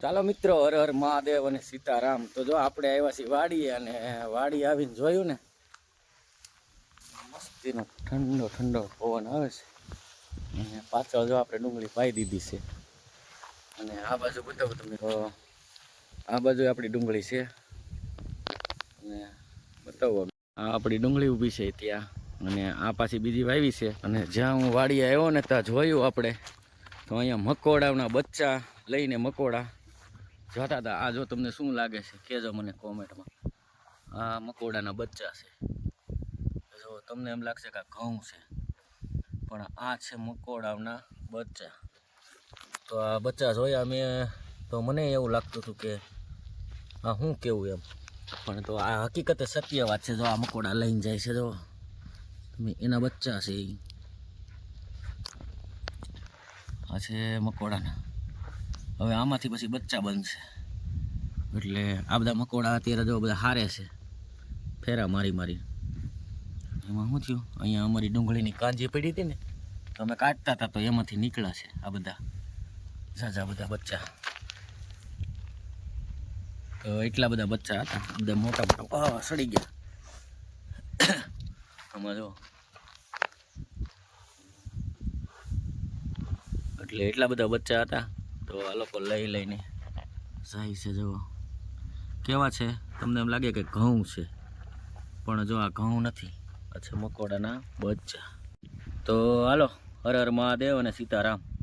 ચાલો મિત્રો, હર હર મહાદેવ અને સીતારામ. તો જો આપણે આવ્યા છીએ વાડીએ અને વાડી આવીને જોયું ને, મસ્તીનો ઠંડો ઠંડો પવન આવે છે. અને પાછળ જો આપણે ડુંગળી પાઈ દીધી છે. અને આ બાજુ બતાવું તમને. તો આ બાજુ આપણી ડુંગળી છે. અને બતાવો આ આપણી ડુંગળી ઊભી છે ત્યાં. અને આ પાછી બીજી વાવી છે. અને જ્યાં હું વાડીએ આવ્યો ને ત્યાં જોયું આપણે. તો અહીંયા મકોડાના બચ્ચા લઈને મકોડા. જોતા હતા આ જો તમને શું લાગે છે, કહેજો મને કોમેન્ટમાં. આ મકોડાના બચ્ચા છે. જો તમને એમ લાગશે કે આ ઘઉં છે, પણ આ છે મકોડાના બચ્ચા. તો આ બચ્ચા જોયા મેં તો મને એવું લાગતું હતું કે આ શું કેવું એમ. પણ તો આ હકીકતે સત્ય વાત છે, જો આ મકોડા લઈને જાય છે, જો. તમે એના બચ્ચા છે એ આ છે મકોડાના. હવે આમાંથી પછી બચ્ચા બનશે. એટલે આ બધા મકોડા અત્યારે જો બધા હારે છે. ફેરા મારી મારી. એમાં શું થયું? અહીંયા અમારી ડુંગળીની કાંજી પડી હતી ને, તો અમે કાઢતા હતા, તો એમાંથી નીકળ્યા છે આ બધા. ઝાઝા બધા બચ્ચા. તો એટલા બધા બચ્ચા હતા. બધા મોટા મોટા સડી ગયા. આમાં જો. એટલે એટલા બધા બચ્ચા હતા. તો આ લોકો લઈ લઈને જાય છે જુઓ. કેવા છે? તમને એમ લાગે કે ઘઉં છે. પણ જો આ ઘઉં નથી, આ મકોડાના બચ્ચા. તો હાલો, હર હર મહાદેવ અને સીતારામ.